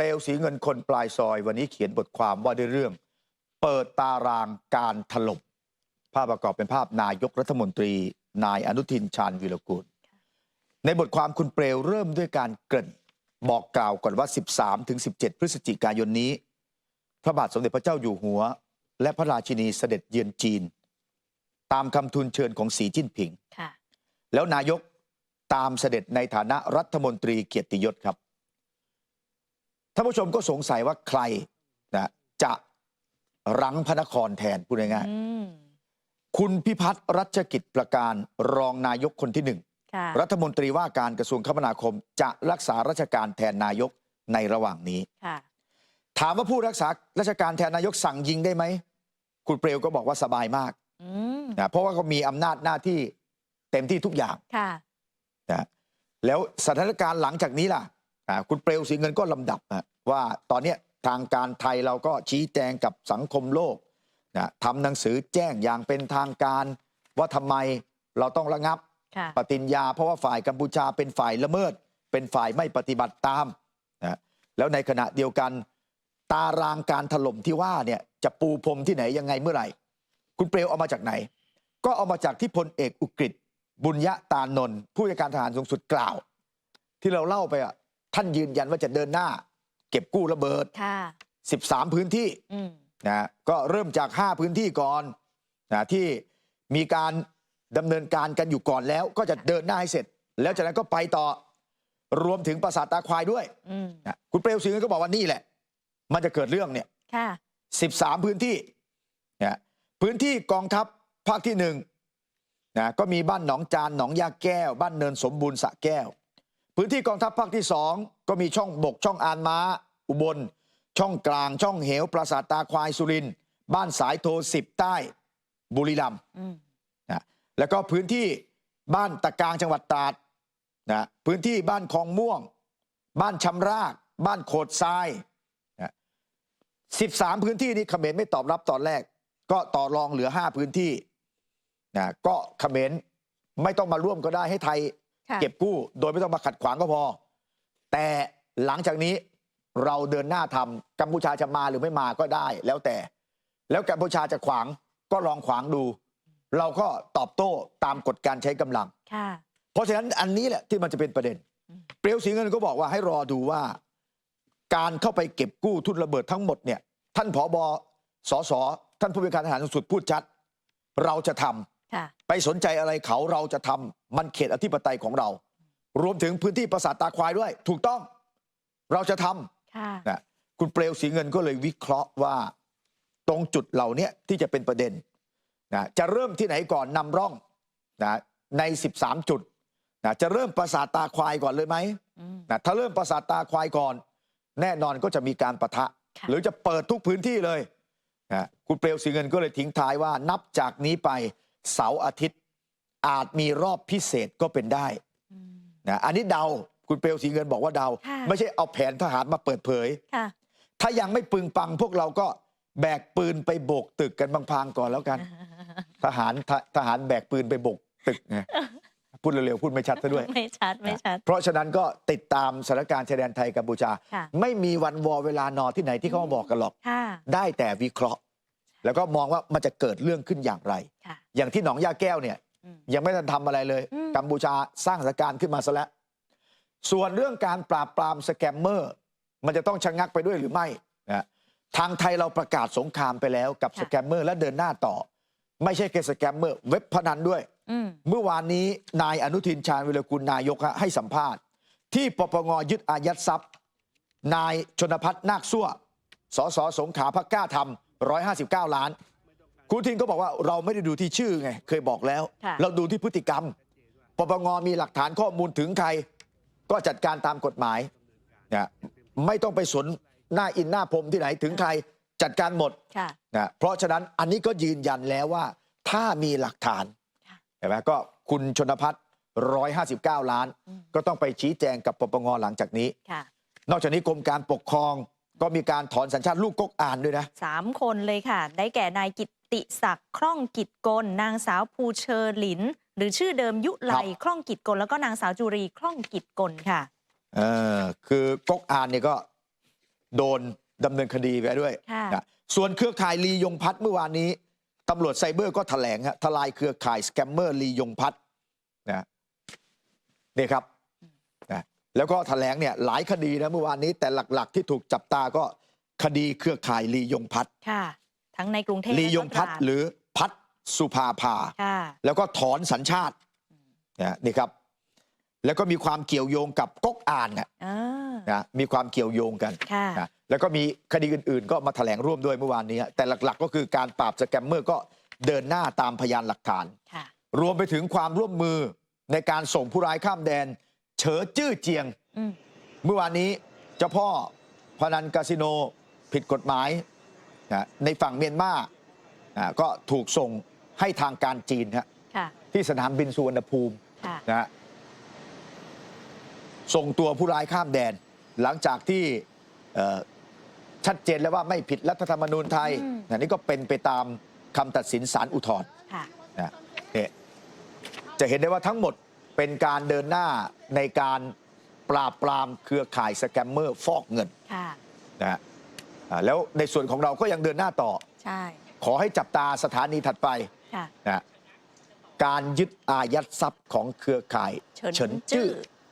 ลวสีเงินคนปลายซอย วันนี้เขียนบทความว่าด้วยเรื่อง เปิดตารางการถล่มภาพประกอบเป็นภาพนายกรัฐมนตรี นายอนุทินชาญวิรกูล ในบทความคุณเปลวเริ่มด้วยการเกริ่น บอกกล่าวก่อนว่า 13ถึง17 พฤศจิกายนนี้ พระบาทสมเด็จพระเจ้าอยู่หัว และพระราชินีเสด็จเยือนจีน ตามคำทูลเชิญของสีจิ้นผิงค่ะแล้วนายกตามเสด็จในฐานะรัฐมนตรีเกียรติยศครับ ท่านผู้ชมก็สงสัยว่าใครนะจะรั้งพระนครแทนพูดง่ายอืมๆคุณพิพัฒน์รัชกิจประการรองนายกคนที่หนึ่งค่ะรัฐมนตรีว่าการกระทรวงคมนาคม จะรักษาราชการแทนนายกในระหว่างนี้ค่ะถามว่าผู้รักษาราชการแทนนายกสั่งยิงได้ไหมคุณเปลวก็บอกว่าสบายมากอืมนะเพราะว่าเขามีอำนาจหน้าที่เต็มที่ทุกอย่างค่ะนะแล้วสถานการณ์หลังจากนี้ล่ะอ่า คุณเปลวสีเงินก็ลำดับนะว่าตอนเนี้ยทางการไทยเราก็ชี้แจงกับสังคมโลกนะทำหนังสือแจ้งอย่างเป็นทางการ ว่าทำไมเราต้องระงับค่ะปฏิญญา เพราะว่าฝ่ายกัมพูชาเป็นฝ่ายละเมิด เป็นฝ่ายไม่ปฏิบัติตามนะแล้วในขณะเดียวกันตารางการถล่มที่ว่าเนี่ยจะปูพรมที่ไหนยังไงเมื่อไหร่ คุณเปลวเอามาจากไหน ก็เอามาจากที่พลเอกอุกฤษบุญยะตานนท์ผู้จัดการทหารสูงสุดกล่าว ที่เราเล่าไปอะ ท่านยืนยันว่าจะเดินหน้า เก็บกู้ระเบิด ค่ะ 13 พื้นที่อืม นะก็เริ่มจาก 5 พื้นที่ก่อนนะที่มีการดำเนินการกันอยู่ก่อนแล้ว ก็จะเดินหน้าให้เสร็จ แล้วจากนั้นก็ไปต่อรวมถึงปราสาทตาควายด้วยอืม นะคุณเปลวศรีเงินก็บอกว่านี่แหละ มันจะเกิดเรื่องเนี่ย ค่ะ 13 พื้นที่นะพื้นที่กองทัพภาคที่หนึ่งนะก็มีบ้านหนองจานหนองยาแก้ว บ้านเนินสมบูรณ์สระแก้ว พื้นที่กองทัพภาคที่สองก็มีช่องบกช่องอานม้า อุบล ช่องกลาง ช่องเหวปราสาทตาควายสุรินทร์บ้านสายโทสิบใต้บุรีรัมย์อืมนะแล้วก็พื้นที่บ้านตะกางจังหวัดตราดนะพื้นที่บ้านคลองม่วง บ้านชำราก บ้านโขดทรายนะ13 พื้นที่นี้เขมรไม่ตอบรับตอนแรก ก็ต่อรองเหลือ 5 พื้นที่นะก็เขมรไม่ต้องมาร่วมก็ได้ให้ไทยค่ะ เก็บกู้โดยไม่ต้องมาขัดขวางก็พอ แต่หลังจากนี้เราเดินหน้าทำกัมพูชาจะมาหรือไม่มาก็ได้ แล้วแต่ แล้วกัมพูชาจะขวางก็ลองขวางดู เราก็ตอบโต้ตามกฎการใช้กำลังค่ะเพราะฉะนั้นอันนี้แหละที่มันจะเป็นประเด็นอืมเปลวสีเงินก็บอกว่าให้รอดูว่า การเข้าไปเก็บกู้ทุนระเบิดทั้งหมดเนี่ย ท่านผอบอสสท่านผู้บัญชาการทหารสูงสุดพูดชัด เราจะทำ ค่ะ ไปสนใจอะไรเขาเราจะทำมันเขตอธิปไตยของเรา รวมถึงพื้นที่ปราสาทตาควายด้วย ถูกต้อง เราจะทำ ค่ะ นะคุณเปลวสีเงินก็เลยวิเคราะห์ว่า ตรงจุดเหล่านี้ที่จะเป็นประเด็นนะจะเริ่มที่ไหนก่อนนำร่องนะใน 13 จุดนะจะเริ่มปราสาทตาควายก่อนเลยไหมอืม นะถ้าเริ่มปราสาทตาควายก่อน แน่นอนก็จะมีการประทะ ค่ะ หรือจะเปิดทุกพื้นที่เลยนะคุณเปลวสีเงินก็เลยทิ้งท้ายว่านับจากนี้ไป เสาร์อาทิตย์ อาจมีรอบพิเศษก็เป็นได้อืมนะอันนี้เดาคุณเปลวสีเงินบอกว่าเดาค่ะไม่ใช่เอาแผนทหารมาเปิดเผยค่ะถ้ายังไม่ปึงปังพวกเราก็แบกปืนไปโบกตึกกันบางพางก่อนแล้วกัน ทหารททหารแบกปืนไปโบกตึกไงพูดเร็วๆพูดไม่ชัดซะด้วยไม่ชัดไม่ชัด เพราะฉะนั้นก็ติดตามสถานการณ์ชายแดนไทยกัมพูชาค่ะไม่มีวันวอเวลานอที่ไหนที่เขามาบอกกันหรอกค่ะได้แต่วิเคราะห์ แล้วก็มองว่ามันจะเกิดเรื่องขึ้นอย่างไร ค่ะ อย่างที่หนองยาแก้วเนี่ย อืม ยังไม่ทันทำอะไรเลย อืม กัมพูชาสร้างสถานการณ์ขึ้นมาซะแล้ว ส่วนเรื่องการปราบปรามสแกมเมอร์ มันจะต้องชะงักไปด้วยหรือไม่นะทางไทยเราประกาศสงครามไปแล้วกับสแกมเมอร์และเดินหน้าต่อ ไม่ใช่แค่สแกมเมอร์ เว็บพนันด้วย อืม เมื่อวานนี้นายอนุทินชาญวิรกุลนายกฮะให้สัมภาษณ์ ที่ปปงยึดอายัดทรัพย์ นายชนพัฒน์นาคสั่วสสสงขลาพักกล้าทำ 159 ล้าน คุณทินก็บอกว่าเราไม่ได้ดูที่ชื่อไง เคยบอกแล้วค่ะเราดูที่พฤติกรรมปปงมีหลักฐานข้อมูลถึงใคร ก็จัดการตามกฎหมายนะไม่ต้องไปสนหน้าอินหน้าพรมที่ไหนถึงใครจัดการหมดค่ะนะเพราะฉะนั้นอันนี้ก็ยืนยันแล้วว่า ถ้ามีหลักฐานค่ะเห็นไหมก็คุณชนพัฒน์159 ล้านอืมก็ต้องไปชี้แจงกับปปงหลังจากนี้ค่ะนอกจากนี้กรมการปกครอง ก็มีการถอนสัญชาติลูกกกอ่านด้วยนะสามคนเลยค่ะ ได้แก่นายกิตติศักดิ์คล่องกิจกล นางสาวภูเชอหลิน หรือชื่อเดิมยุไลครับคล่องกิจกล แล้วก็นางสาวจุรีคล่องกิจกลค่ะเออคือกกอ่านเนี่ยก็โดนดำเนินคดีไปด้วยค่ะนะส่วนเครือข่ายลียงพัฒน์เมื่อวานนี้ตำรวจไซเบอร์ก็แถลงฮะทลายเครือข่ายสแกมเมอร์ลียงพัฒน์นะนี่ครับนะ แล้วก็แถลงเนี่ยหลายคดีนะเมื่อวานนี้แต่หลักๆ ที่ถูกจับตาก็คดีเครือข่ายลียงพัฒน์ค่ะ ทั้งในกรุงเทพลียงพัฒน์และก็ตราดหรือพัฒน์สุภาภาค่ะแล้วก็ถอนสัญชาตินะนี่ครับ แล้วก็มีความเกี่ยวโยงกับก๊กอ่านนะอ่านะมีความเกี่ยวโยงกันค่ะนะแล้วก็มีคดีอื่นๆ ก็มาแถลงร่วมด้วยเมื่อวานนี้ แต่หลักๆ ก็คือการปราบสแกมเมอร์ก็เดินหน้าตามพยานหลักฐานค่ะรวมไปถึงความร่วมมือในการส่งผู้ร้ายข้ามแดน เฉอจื้อเจียงอืมเมื่อวานนี้เจ้าพ่อพนันคาสิโนผิดกฎหมายนะในฝั่งเมียนมาอ่าก็ถูกส่งให้ทางการจีนฮะค่ะที่สนามบินสุวรรณภูมิค่ะนะฮะส่งตัวผู้ร้ายข้ามแดน หลังจากที่เอ่อชัดเจนแล้วว่าไม่ผิดรัฐธรรมนูญไทยอืมอันนี้ก็เป็นไปตามคำตัดสินศาลอุทธรณ์ค่ะนะเนี่ยจะเห็นได้ว่าทั้งหมด เป็นการเดินหน้าในการปราบปรามเครือข่ายสแกมเมอร์ฟอกเงินค่ะนะฮะอ่าแล้วในส่วนของเราก็ยังเดินหน้าต่อใช่ขอให้จับตาสถานีถัดไปค่ะนะฮะการยึดอายัดทรัพย์ของเครือข่ายเฉินเฉินจื้อ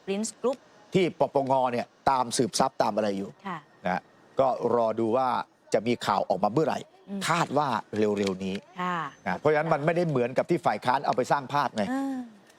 ปรินซ์กรุ๊ปที่ปปงเนี่ยตามสืบทรัพย์ตามอะไรอยู่ค่ะนะฮะก็รอดูว่าจะมีข่าวออกมาเมื่อไหร่อืมคาดว่าเร็วๆนี้ค่ะนะเพราะฉะนั้นมันไม่ได้เหมือนกับที่ฝ่ายค้านเอาไปสร้างภาพไง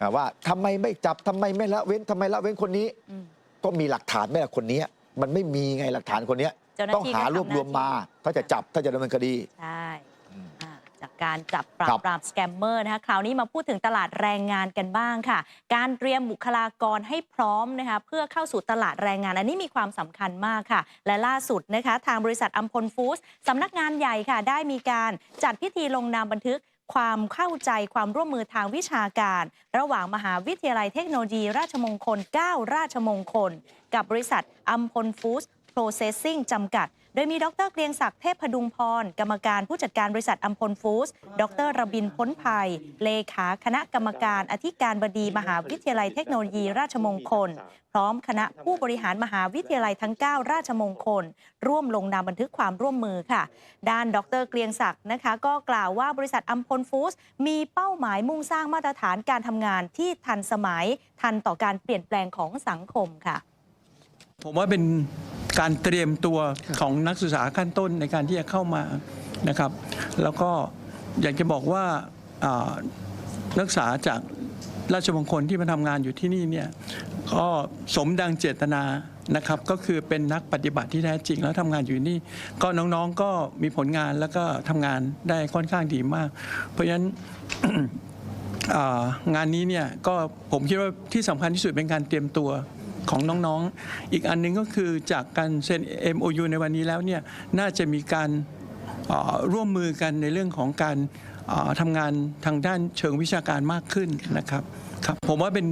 อ่านะว่าทำไมไม่จับทำไมไม่ละเว้นทำไมละเว้นคนนี้ อืม ก็มีหลักฐานไหม่ละคนนี้มันไม่มีไงหลักฐานคนเนี้ยเจ้าหน้าที่ต้องหารวบรวมมา ก็ทำหน้าที่ ถ้าจะจับถ้าจะดำเนินคดี ใช่อืมอ่าจากการจับปราครับบปรามสแกมเมอร์นะคะคราวนี้มาพูดถึงตลาดแรงงานกันบ้างค่ะ การเตรียมบุคลากรให้พร้อมนะคะเพื่อเข้าสู่ตลาดแรงงาน อันนี้มีความสำคัญมากค่ะ และล่าสุดนะคะ ทางบริษัทอัมพลฟู้ดสำนักงานใหญ่ค่ะ ได้มีการจัดพิธีลงนามบันทึก ความเข้าใจความร่วมมือทางวิชาการ ระหว่างมหาวิทยาลัยเทคโนโลยี ราชมงคล 9 ราชมงคล กับบริษัทอัมพลฟู้ด Processing จำกัด โดยมีดรเกรียงศักดิ์เทพพดุงพร กรรมการผู้จัดการบริษัทอัมพลฟู้ดรระบินพ้นภัย เลขาคณะกรรมการอธิการบดีมหาวิทยาลัยเทคโนโลยีราชมงคล พร้อมคณะผู้บริหารมหาวิทยาลัยทั้ง 9 ราชมงคล ร่วมลงนามบันทึกความร่วมมือค่ะ ด้านดรเกรียงศักดิ์นะคะ ก็กล่าวว่าบริษัทอัมพลฟู้ดมีเป้าหมายมุ่งสร้างมาตรฐานการทำงานที่ทันสมัยทันต่อการเปลี่ยนแปลงของสังคมค่ะผมว่าเป็น การเตรียมตัวของนักศึกษาขั้นต้นในการที่จะเข้ามานะครับ แล้วก็อยากจะบอกว่าอ่านักศึกษาจากราชมงคลที่มาทำงานอยู่ที่นี่เนี่ยก็สมดังเจตนานะครับก็คือเป็นนักปฏิบัติที่แท้จริงแล้วทำงานอยู่นี่ ก็น้องๆก็มีผลงานแล้วก็ทำงานได้ค่อนข้างดีมาก เพราะฉะนั้นอ่างานนี้เนี่ยก็ผมคิดว่าที่สำคัญที่สุดเป็นการเตรียมตัว ของน้องๆ อีกอันหนึงก็คือจากการเซ็น MOU ในวันนี้แล้วเนี่ยน่าจะมีการร่วมมือกันในเรื่องของการทำงานทางด้านเชิงวิชาการมากขึ้นนะครับครับ ผมว่าเป็น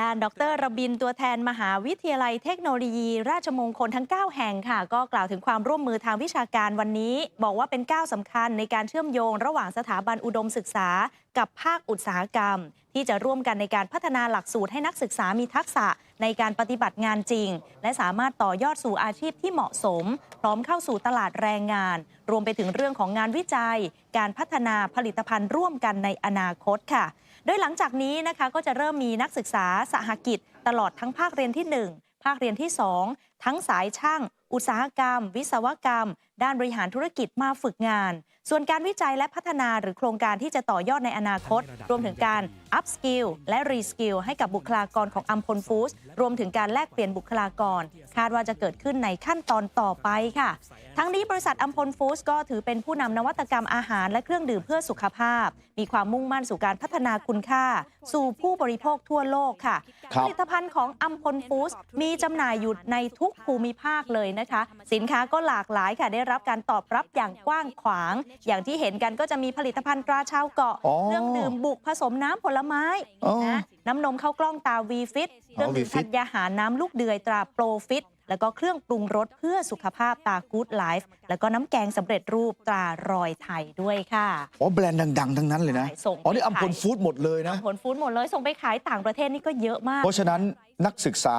ด้านดรระบินตัวแทนมหาวิทยาลัยเทคโนโลยี ราชมงคลทั้ง 9 แห่งค่ะ ก็กล่าวถึงความร่วมมือทางวิชาการวันนี้ บอกว่าเป็นก้าวสำคัญในการเชื่อมโยง ระหว่างสถาบันอุดมศึกษา กับภาคอุตสาหกรรม ที่จะร่วมกันในการพัฒนาหลักสูตรให้นักศึกษามีทักษะในการปฏิบัติงานจริง และสามารถต่อยอดสู่อาชีพที่เหมาะสม พร้อมเข้าสู่ตลาดแรงงาน รวมไปถึงเรื่องของงานวิจัย การพัฒนาผลิตภัณฑ์ร่วมกันในอนาคตค่ะ โดยหลังจากนี้นะคะก็จะเริ่มมีนักศึกษาสหกิจ ตลอดทั้งภาคเรียนที่ 1 ภาคเรียนที่ 2 ทั้งสายช่าง อุตสาหกรรม วิศวกรรม ด้านบริหารธุรกิจมาฝึกงาน ส่วนการวิจัยและพัฒนาหรือโครงการที่จะต่อยอดในอนาคต รวมถึงการ up skill และ re skill ให้กับบุคลากรของอัมพลฟู้ดรวมถึงการแลกเปลี่ยนบุคลากร คาดว่าจะเกิดขึ้นในขั้นตอนต่อไปค่ะ ทั้งนี้บริษัทอัมพลฟู้ดก็ถือเป็นผู้นำนวัตกรรมอาหารและเครื่องดื่มเพื่อสุขภาพ มีความมุ่งมั่นสู่การพัฒนาคุณค่า สู่ผู้บริโภคทั่วโลกค่ะครัผบลิตภัณฑ์ของอัมพลฟู้ดมีจำหน่ายอยู่ในทุกภูมิภาคเลยนะคะสินค้าก็หลากหลายค่ะได้รับการตอบรับอย่างกว้างขวาง อย่างที่เห็นกันก็จะมีผลิตภัณฑ์ตราชาวเกาะอ๋อเครื่องดื่มบุกผสมน้ำผลไม้อ๋อนะน้ำนมข้าวกล้องตาวีฟิตเครื่องดื่ม V-Fit ธัญญาหารน้ำลูกเดือยตราโปรฟิต แล้วก็เครื่องปรุงรสเพื่อสุขภาพตากู๊ดไลฟ์แล้วก็น้ำแกงสำเร็จรูปตรารอยไทยด้วยค่ะ อ๋อแบรนด์ดัง ๆ ทั้งนั้นเลยนะใช่ส่งอ๋อนี่ไปอัมพลขาย ฟู้ดหมดเลยนะ ผลฟู้ดหมดเลยส่งไปขายต่างประเทศนี่ก็เยอะมาก เพราะฉะนั้นนักศึกษา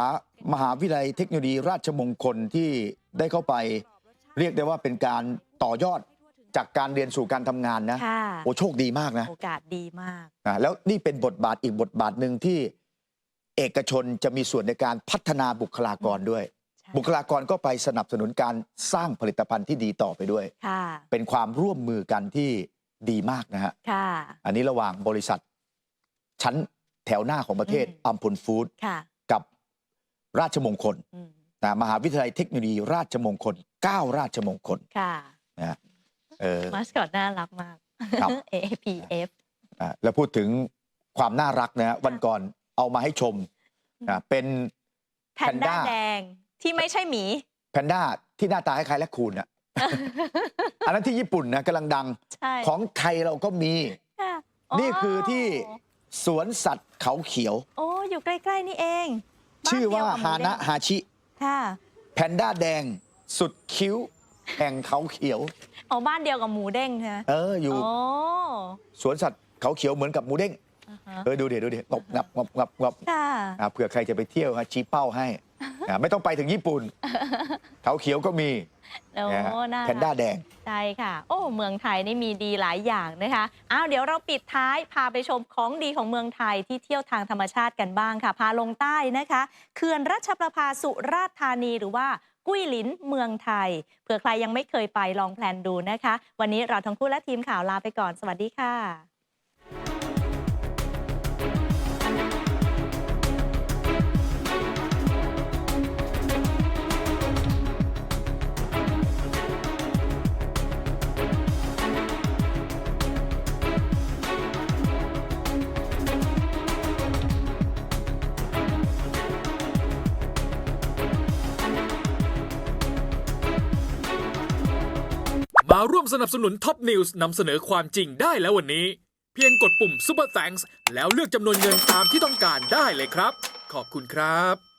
มหาวิทยาลัยเทคโนโลยีราชมงคลที่ได้เข้าไป เรียกได้ว่าเป็นการต่อยอดจากการเรียนสู่การทำงานนะ ค่ะ โอ้โชคดีมากนะโอกาสดีมาก อ่าแล้วนี่เป็นบทบาทอีกบทบาทหนึ่งที่เอกชนจะมีส่วนในการพัฒนาบุคลากรด้วยใช่ บุคลากรก็ไปสนับสนุนการสร้างผลิตภัณฑ์ที่ดีต่อไปด้วย ค่ะ เป็นความร่วมมือกันที่ดีมากนะฮะ ค่ะ อันนี้ระหว่างบริษัท ชั้นแถวหน้าของประเทศอืม อัมพลฟู้ดค่ะกับราชมงคลอืมนะมหาวิทยาลัยเทคโนโลยีราชมงคล 9 ราชมงคลค่ะ นะฮะเออ มาสคอตน่ารักมาก ครับ APF อะแล้วพูดถึงความน่ารักนะฮะวันก่อนเอามาให้ชมนะเป็น แพนด้า Panda แดง ที่ไม่ใช่หมี แพนด้าที่หน้าตาคล้ายๆและคูนอะอันนั้นที่ญี่ปุ่นนะกำลังดัง ใช่ของไทยเราก็มี ค่ะนี่คือที่สวนสัตว์เขาเขียว โอ้อยู่ใกล้ ๆ นี่เองบ้นชื่อว่าเดียกับฮาหมูนะเด้งฮาชิ ค่ะแพนด้าแดงสุดคิ้ว แห่งเขาเขียว เอาบ้านเดียวกับหมูเด้งใช่ไหมเออ อยู่โอ้สวนสัตว์เขาเขียวเหมือนกับหมูเด้ง อ่าฮะเออ ดูเดี๋ยวดูเดี๋ยวงบงับงับงับงับค่ะ อะเผื่อใครจะไปเที่ยวฮะชี้เป้าให้ อะไม่ต้องไปถึงญี่ปุ่นเขาเขียวก็มีโอ้นะฮะน่าแพนด้ารักแดง ใช่ค่ะ โอ้เมืองไทยนี่มีดีหลายอย่างนะคะอ้าวเดี๋ยวเราปิดท้ายพาไปชมของดีของเมืองไทยที่เที่ยวทางธรรมชาติกันบ้างค่ะ พาลงใต้นะคะเขื่อนรัชประภาสุราษฎร์ธานีหรือว่ากุ้ยหลินเมืองไทยเผื่อใครยังไม่เคยไปลองแพลนดูนะคะ วันนี้เราทั้งคู่และทีมข่าวลาไปก่อนสวัสดีค่ะ มาร่วมสนับสนุนท็อปนิวส์นำเสนอความจริงได้แล้ววันนี้ เพียงกดปุ่ม Super Thanks แล้วเลือกจำนวนเงินตามที่ต้องการได้เลยครับ ขอบคุณครับ